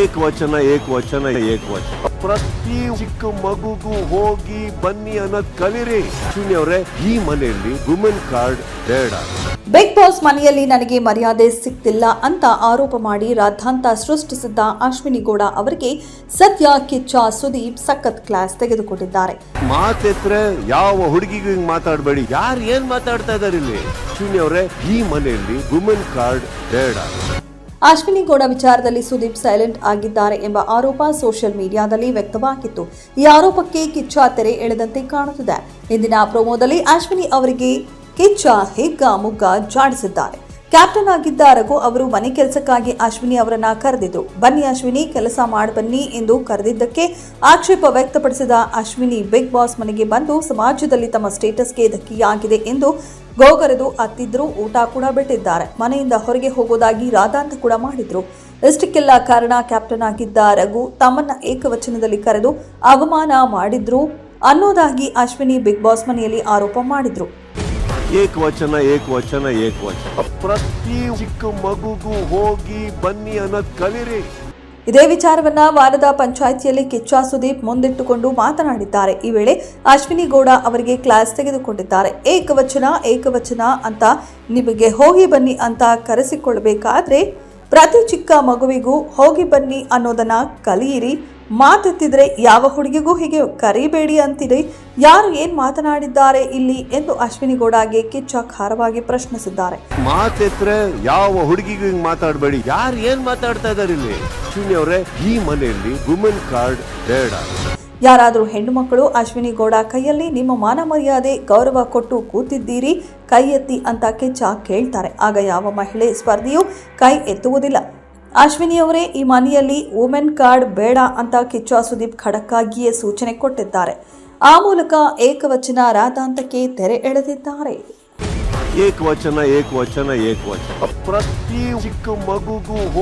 ಏಕವಚನ ಏಕವಚನ ಏಕವಚನ. ಪ್ರತಿ ಚಿಕ್ಕ ಮಗುಗೂ ಹೋಗಿ ಬನ್ನಿ ಅನ್ನೋದ್ ಕಲೀರಿ. ಶೂನ್ಯ ಅವರೇ ಈ ಮನೆಯಲ್ಲಿ ವುಮೆನ್ ಕಾರ್ಡ್ ಬೇಡ ಬಿಗ್ ಬಾಸ್ ಮನೆಯಲ್ಲಿ ನನಗೆ ಮರ್ಯಾದೆ ಸಿಕ್ತಿಲ್ಲ ಅಂತ ಆರೋಪ ಮಾಡಿ ರಾದ್ಧಾಂತ ಸೃಷ್ಟಿಸಿದ್ದ ಅಶ್ವಿನಿ ಗೌಡ ಅವರಿಗೆ ಸದ್ಯ ಕಿಚ್ಚ ಸುದೀಪ್ ಸಖತ್ ಕ್ಲಾಸ್ ತೆಗೆದುಕೊಂಡಿದ್ದಾರೆ. ಮಾತೆತ್ರೆ ಯಾವ ಹುಡುಗಿಗೂ ಹಿಂಗ್ ಮಾತಾಡಬೇಡಿ. ಯಾರು ಏನ್ ಮಾತಾಡ್ತಾ ಇದಾರೆ ಇಲ್ಲಿ? ಅಶ್ವಿನಿ ಅವರೇ ಈ ಮನೆಯಲ್ಲಿ ವುಮೆನ್ ಕಾರ್ಡ್ ಬೇಡ ಅಶ್ವಿನಿ ಗೌಡ ವಿಚಾರದಲ್ಲಿ ಸುದೀಪ್ ಸೈಲೆಂಟ್ ಆಗಿದ್ದಾರೆ ಎಂಬ ಆರೋಪ ಸೋಷಿಯಲ್ ಮೀಡಿಯಾದಲ್ಲಿ ವ್ಯಕ್ತವಾಗಿತ್ತು. ಈ ಆರೋಪಕ್ಕೆ ಕಿಚ್ಚ ತೆರೆ ಎಳೆದಂತೆ ಕಾಣುತ್ತಿದೆ. ಇಂದಿನ ಪ್ರೋಮೋದಲ್ಲಿ ಅಶ್ವಿನಿ ಅವರಿಗೆ ಕಿಚ್ಚ ಹೆಗ್ಗ ಮುಗ್ಗ ಜಾಡಿಸಿದ್ದಾರೆ. ಕ್ಯಾಪ್ಟನ್ ಆಗಿದ್ದ ರಘು ಅವರು ಮನೆ ಕೆಲಸಕ್ಕಾಗಿ ಅಶ್ವಿನಿ ಅವರನ್ನ ಕರೆದಿದ್ರು ಬನ್ನಿ ಅಶ್ವಿನಿ, ಕೆಲಸ ಮಾಡಬನ್ನಿ ಎಂದು ಕರೆದಿದ್ದಕ್ಕೆ ಆಕ್ಷೇಪ ವ್ಯಕ್ತಪಡಿಸಿದ ಅಶ್ವಿನಿ ಬಿಗ್ ಬಾಸ್ ಮನೆಗೆ ಬಂದು ಸಮಾಜದಲ್ಲಿ ತಮ್ಮ ಸ್ಟೇಟಸ್ಗೆ ಧಕ್ಕೆಯಾಗಿದೆ ಎಂದು ಗೋಗರೆದು ಅತ್ತಿದ್ರು ಊಟ ಕೂಡ ಬಿಟ್ಟಿದ್ದಾರೆ. ಮನೆಯಿಂದ ಹೊರಗೆ ಹೋಗೋದಾಗಿ ರಾಧಾಂತ ಕೂಡ ಮಾಡಿದ್ರು. ಇಷ್ಟಕ್ಕೆಲ್ಲ ಕಾರಣ ಕ್ಯಾಪ್ಟನ್ ಆಗಿದ್ದ ರಘು ತಮ್ಮನ್ನ ಏಕವಚನದಲ್ಲಿ ಕರೆದು ಅವಮಾನ ಮಾಡಿದ್ರು ಅನ್ನೋದಾಗಿ ಅಶ್ವಿನಿ ಬಿಗ್ ಬಾಸ್ ಮನೆಯಲ್ಲಿ ಆರೋಪ ಮಾಡಿದ್ರು. ಏಕವಚನ ಏಕವಚನ ಏಕವಚನ. ಪ್ರತಿ ಚಿಕ್ಕ ಮಗುಗೂ ಹೋಗಿ ಬನ್ನಿ ಅನ್ನೋದ್ ಕಲಿರಿ. ಇದೇ ವಿಚಾರವನ್ನ ವಾರದ ಪಂಚಾಯಿತಿಯಲ್ಲಿ ಕಿಚ್ಚ ಸುದೀಪ್ ಮುಂದಿಟ್ಟುಕೊಂಡು ಮಾತನಾಡಿದ್ದಾರೆ. ಈ ವೇಳೆ ಅಶ್ವಿನಿ ಗೌಡ ಅವರಿಗೆ ಕ್ಲಾಸ್ ತೆಗೆದುಕೊಂಡಿದ್ದಾರೆ. ಏಕವಚನ ಏಕವಚನ ಅಂತ ನಿಮಗೆ ಹೋಗಿ ಬನ್ನಿ ಅಂತ ಕರೆಸಿಕೊಳ್ಳಬೇಕಾದ್ರೆ ಪ್ರತಿ ಚಿಕ್ಕ ಮಗುವಿಗೂ ಹೋಗಿ ಬನ್ನಿ ಅನ್ನೋದನ್ನ ಕಲಿಯಿರಿ. ಮಾತೆತ್ತಿದ್ರೆ ಯಾವ ಹುಡುಗಿಗೂ ಹೀಗೆ ಕರಿಬೇಡಿ ಅಂತಿದೆ. ಯಾರು ಏನ್ ಮಾತನಾಡಿದ್ದಾರೆ ಇಲ್ಲಿ ಎಂದು ಅಶ್ವಿನಿ ಗೌಡಗೆ ಕಿಚ್ಚ ಖಾರವಾಗಿ ಪ್ರಶ್ನಿಸಿದ್ದಾರೆ. ಮಾತೆತ್ರೆ ಯಾವ ಹುಡುಗಿಗೂ ಹಿಂಗ್ ಮಾತಾಡಬೇಡಿ. ಯಾರು ಏನ್ ಮಾತಾಡ್ತಾ ಇದಾರೆ ಇಲ್ಲಿ? ಅಶ್ವಿನಿ ಅವರೇ ಈ ಮನೆಯಲ್ಲಿ ವುಮೆನ್ ಕಾರ್ಡ್ ಬೇಡ. ಯಾರಾದರೂ ಹೆಣ್ಣು ಮಕ್ಕಳು ಅಶ್ವಿನಿ ಗೌಡ ಕೈಯಲ್ಲಿ ನಿಮ್ಮ ಮಾನ ಮರ್ಯಾದೆ ಗೌರವ ಕೊಟ್ಟು ಕೂತಿದ್ದೀರಿ ಕೈ ಎತ್ತಿ ಅಂತ ಕೆಚ್ಚ ಕೇಳ್ತಾರೆ. ಆಗ ಯಾವ ಮಹಿಳೆ ಸ್ಪರ್ಧಿಯೂ ಕೈ ಎತ್ತುವುದಿಲ್ಲ. ಅಶ್ವಿನಿಯವರೇ ಈ ಮನೆಯಲ್ಲಿ ವುಮೆನ್ ಕಾರ್ಡ್ ಬೇಡ ಅಂತ ಕಿಚ್ಚ ಸುದೀಪ್ ಖಡಕ್ಕಾಗಿಯೇ ಸೂಚನೆ ಕೊಟ್ಟಿದ್ದಾರೆ. ಆ ಮೂಲಕ ಏಕವಚನ ರಾಧಾಂತಕ್ಕೆ ತೆರೆ ಎಳೆದಿದ್ದಾರೆ. ಏಕವಚನ ಏಕವಚನ ಏಕವಚನ. ಪ್ರತಿ ಚಿಕ್ಕ ಮಗುಗೂ